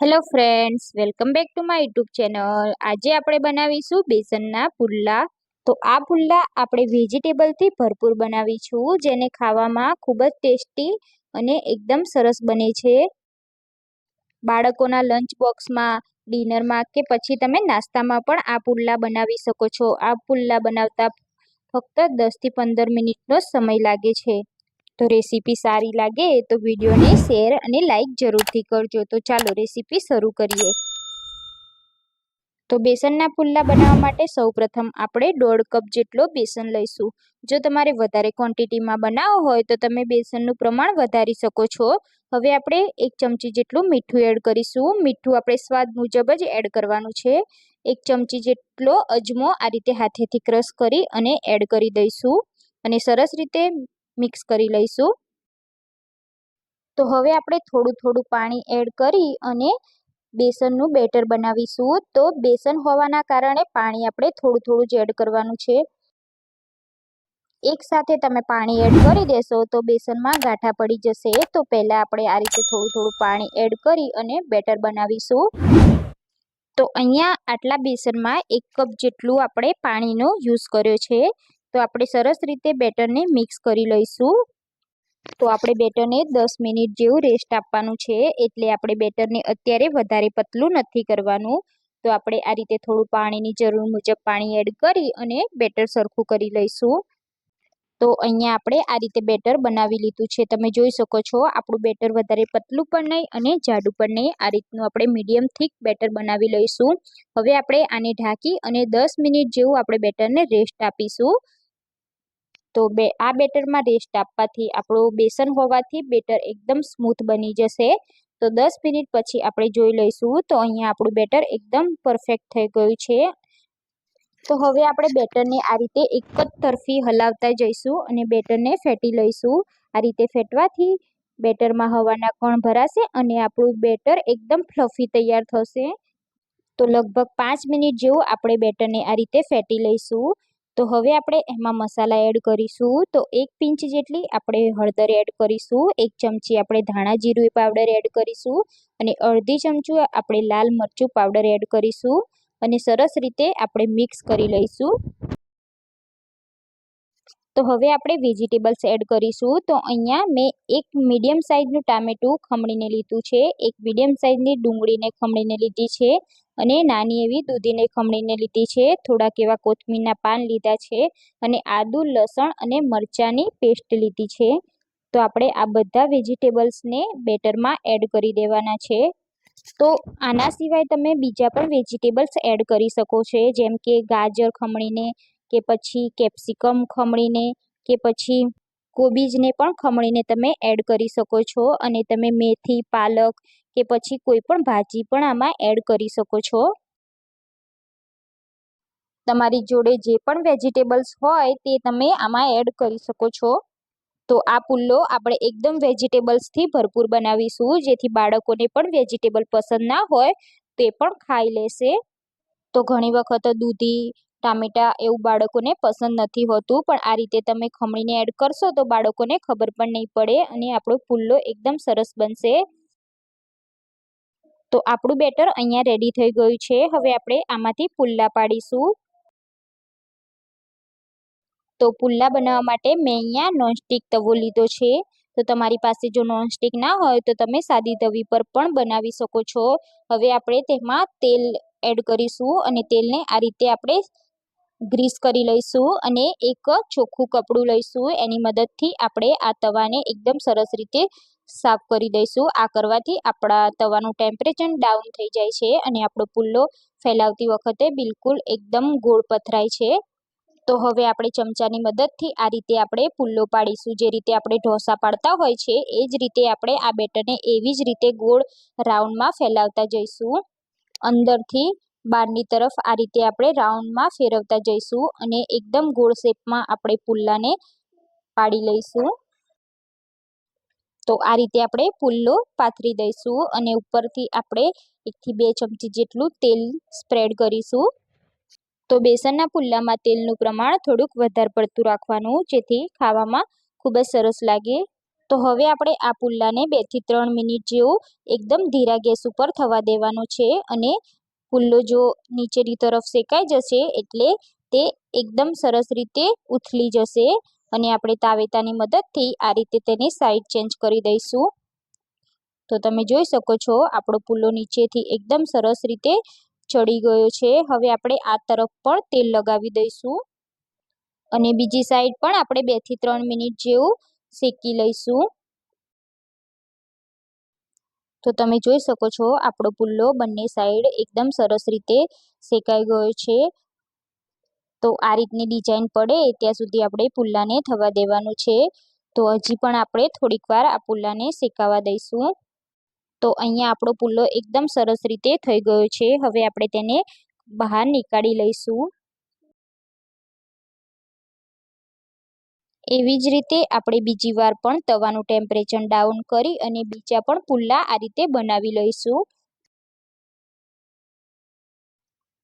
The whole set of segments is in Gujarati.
Hello friends welcome back to my YouTube channel આજે આપણે બનાવીશું બેસનના પુલ્લા તો આ પુલ્લા આપણે વેજીટેબલથી ભરપૂર બનાવીશું, જેને ખાવામાં ખૂબ જ ટેસ્ટી અને એકદમ સરસ બને છે. બાળકોના લંચ બોક્સમાં ડિનરમાં કે પછી તમે નાસ્તામાં પણ આ પુલ્લા બનાવી શકો છો. આ પુલ્લા બનાવતા ફક્ત દસથી પંદર મિનિટનો સમય લાગે છે. તો રેસીપી સારી લાગે તો વિડીયોને શેર અને લાઈક જરૂરથી કરજો. તો ચાલો રેસીપી શરૂ કરીએ. તો બેસનના પુલ્લા બનાવવા માટે સૌપ્રથમ આપણે દોઢ કપ જેટલો બેસન લઈશું. જો તમારે વધારે ક્વોન્ટિટીમાં બનાવવો હોય તો તમે બેસનનું પ્રમાણ વધારી શકો છો. હવે આપણે એક ચમચી જેટલું મીઠું એડ કરીશું. મીઠું આપણે સ્વાદ મુજબ જ એડ કરવાનું છે. એક ચમચી જેટલો અજમો આ રીતે હાથેથી ક્રશ કરી અને એડ કરી દઈશું. અને સરસ રીતે મિક્સ કરી લઈશું. તો હવે આપણે થોડું થોડું પાણી એડ કરી અને બેસનનું બેટર બનાવીશું. તો બેસન હોવાના કારણે પાણી આપણે થોડું થોડું જ એડ કરવાનું છે. એક સાથે તમે પાણી એડ કરી દેશો તો બેસનમાં ગાંઠા પડી જશે. તો પહેલાં આપણે આ રીતે થોડું થોડું પાણી એડ કરી અને બેટર બનાવીશું. તો અહીંયા આટલા બેસનમાં એક કપ જેટલું આપણે પાણીનો યુઝ કર્યો છે. તો આપણે સરસ રીતે બેટરને મિક્સ કરી લઈશું. તો આપણે બેટરને દસ મિનિટ જેવું રેસ્ટ આપવાનું છે, એટલે આપણે બેટરને અત્યારે વધારે પતલું નથી કરવાનું. તો આપણે આ રીતે થોડું પાણીની જરૂર મુજબ પાણી એડ કરી અને બેટર સરખું કરી લઈશું. તો અહીંયા આપણે આ રીતે બેટર બનાવી લીધું છે. તમે જોઈ શકો છો, આપણું બેટર વધારે પતલું પણ નહીં અને જાડું પણ નહીં. આ રીતનું આપણે મીડિયમ થીક બેટર બનાવી લઈશું. હવે આપણે આને ઢાંકી અને દસ મિનિટ જેવું આપણે બેટરને રેસ્ટ આપીશું. તો બે, આ બેટરમાં રેસ્ટ આપવાથી આપણું બેસન હોવાથી બેટર એકદમ સ્મૂથ બની જશે. તો દસ મિનિટ પછી આપણે જોઈ લઈશું, તો અહીંયા આપણું બેટર એકદમ પરફેક્ટ થઈ ગયું છે. તો હવે આપણે બેટરને આ રીતે એક જ તરફી હલાવતા જઈશું અને બેટરને ફેટી લઈશું. આ રીતે ફેટવાથી બેટરમાં હવાના કણ ભરાશે અને આપણું બેટર એકદમ ફ્લફી તૈયાર થશે. તો લગભગ પાંચ મિનિટ જેવું આપણે બેટરને આ રીતે ફેટી લઈશું. તો હવે આપણે એમાં મસાલા એડ કરીશું. તો એક પિંચ જેટલી આપણે હળદર એડ કરીશું. એક ચમચી આપણે ધાણા જીરું પાવડર એડ કરીશું. અને અડધી ચમચું આપણે લાલ મરચું પાવડર એડ કરીશું. અને સરસ રીતે આપણે મિક્સ કરી લઈશું. તો હવે આપણે વેજીટેબલ્સ એડ કરીશું. તો અહીંયા મેં એક મીડિયમ સાઇઝનું ટામેટું ખમણીને લીધું છે. એક મીડિયમ સાઇઝની ડુંગળીને ખમણીને લીધી છે. અને નાની એવી દૂધીને ખમણીને લીધી છે. થોડાક એવા કોથમીરના પાન લીધા છે અને આદુ, લસણ અને મરચાંની પેસ્ટ લીધી છે. તો આપણે આ બધા વેજીટેબલ્સને બેટરમાં એડ કરી દેવાના છે. તો આના સિવાય તમે બીજા પણ વેજીટેબલ્સ એડ કરી શકો છો. જેમ કે ગાજર ખમણીને કે પછી કેપ્સિકમ ખમણીને કે પછી કોબીજને પણ ખમણીને તમે એડ કરી શકો છો. અને તમે મેથી, પાલક કે પછી કોઈ પણ ભાજી પણ આમાં એડ કરી શકો છો. તમારી જોડે જે પણ વેજીટેબલ્સ હોય તે તમે આમાં એડ કરી શકો છો. તો આ પુલ્લો આપણે એકદમ વેજીટેબલ્સથી ભરપૂર બનાવીશું, જેથી બાળકોને પણ વેજીટેબલ પસંદ ના હોય તે પણ ખાઈ લેશે. તો ઘણી વખત દૂધી, ટામેટા એવું બાળકોને પસંદ નથી હોતું, પણ આ રીતે તમે ખમણીને એડ કરશો તો બાળકોને ખબર પણ નહીં પડે અને આપણો પુલ્લો એકદમ સરસ બનશે. તો આપણું બેટર અહીંયા રેડી થઈ ગયું છે. હવે આપણે આમાંથી પુલ્લા પાડીશું. તો પુલ્લા બનાવવા માટે મેં અહીંયા નોનસ્ટિક તવો લીધો છે. તો તમારી પાસે જો નોનસ્ટિક ના હોય તો તમે સાદી તવી પર પણ બનાવી શકો છો. હવે આપણે તેમાં તેલ એડ કરીશું અને તેલને આ રીતે આપણે ગ્રીસ કરી લઈશું અને એક ચોખ્ખું કપડું લઈશું. એની મદદથી આપણે આ તવાને એકદમ સરસ રીતે સાફ કરી દઈશું. આ કરવાથી આપણા તવાનું ટેમ્પરેચર ડાઉન થઈ જાય છે અને આપણો પુલ્લો ફેલાવતી વખતે બિલકુલ એકદમ ગોળ પથરાય છે. તો હવે આપણે ચમચાની મદદથી આ રીતે આપણે પુલ્લો પાડીશું. જે રીતે આપણે ઢોસા પાડતા હોય છે, એ જ રીતે આપણે આ બેટરને એવી જ રીતે ગોળ રાઉન્ડમાં ફેલાવતા જઈશું. અંદરથી બહારની તરફ આ રીતે આપણે રાઉન્ડમાં ફેરવતા જઈશું અને એકદમ ગોળ શેપમાં આપણે પુલ્લાને પાડી લઈશું. તો આ રીતે આપણે પુલ્લો પાથરી દઈશું અને ઉપરથી આપણે એકથી બે ચમચી જેટલું તેલ સ્પ્રેડ કરીશું. તો બેસનના પુલ્લામાં તેલનું પ્રમાણ થોડુંક વધારે પડતું રાખવાનું, જેથી ખાવામાં ખૂબ જ સરસ લાગે. તો હવે આપણે આ પુલ્લાને બેથી ત્રણ મિનિટ જેવું એકદમ ધીરા ગેસ ઉપર થવા દેવાનો છે અને પુલ્લો જો નીચેની તરફ શેકાઈ જશે એટલે તે એકદમ સરસ રીતે ઉથલી જશે. અને આપણે તાવેતાની મદદથી આ રીતે તેની સાઈડ ચેન્જ કરી દઈશું. તો તમે જોઈ શકો છો, આપણો પુલ્લો નીચેથી એકદમ સરસ રીતે ચડી ગયો છે. હવે આપણે આ તરફ પણ તેલ લગાવી દઈશું. અને બીજી સાઈડ પણ આપણે બેથી ત્રણ મિનિટ જેવું શેકી લઈશું. તો તમે જોઈ શકો છો, આપણો પુલ્લો બંને સાઈડ એકદમ સરસ રીતે શેકાઈ ગયો છે. તો આ રીતની ડિઝાઇન પડે, ત્યાં સુધી આપણે પુલ્લાને થવા દેવાનું છે. તો હજી પણ આપણે થોડીક વાર આ પુલ્લાને શેકાવા દઈશું. તો અહીંયા આપણો પુલ્લો એકદમ સરસ રીતે થઈ ગયો છે. હવે આપણે તેને બહાર નીકાળી લઈશું. એવી જ રીતે આપણે બીજી વાર પણ તવાનું ટેમ્પરેચર ડાઉન કરી અને બીજા પણ પુલ્લા આ રીતે બનાવી લઈશું.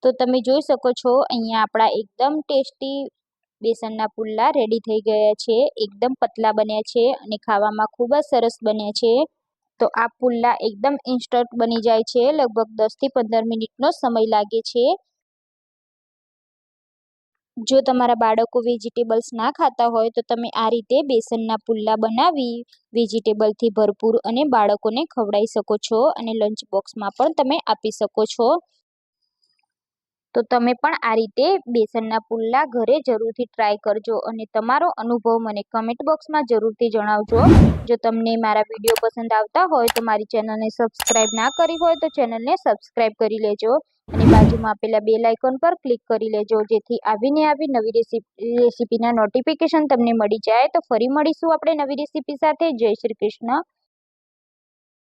તો તમે જોઈ શકો છો, અહીંયા આપણા એકદમ ટેસ્ટી બેસનના પુલ્લા રેડી થઈ ગયા છે. એકદમ પતલા બન્યા છે અને ખાવામાં ખૂબ જ સરસ બન્યા છે. તો આ પુલ્લા એકદમ ઇન્સ્ટન્ટ બની જાય છે. લગભગ દસથી પંદર મિનિટનો સમય લાગે છે. જો તમારા બાળકો વેજીટેબલ્સ ના ખાતા હોય, તો તમે આ રીતે બેસનના પુલ્લા બનાવી વેજીટેબલથી ભરપૂર અને બાળકોને ખવડાવી શકો છો અને લંચ બોક્સમાં પણ તમે આપી શકો છો. તો તમે પણ આ રીતે બેસનના પુલ્લા ઘરે જરૂરથી ટ્રાય કરજો અને તમારો અનુભવ મને કમેન્ટ બોક્સમાં જરૂરથી જણાવજો. જો તમને મારા વીડિયો પસંદ આવતા હોય તો મારી ચેનલને સબસ્ક્રાઈબ ના કરી હોય તો ચેનલને સબસ્ક્રાઈબ કરી લેજો. અને બાજુમાં આપેલા બે લાઇકોન પર ક્લિક કરી લેજો, જેથી આવીને આવી નવી રેસીપી રેસીપીના નોટિફિકેશન તમને મળી જાય. તો ફરી મળીશું આપણે નવી રેસીપી સાથે. જય શ્રી કૃષ્ણ.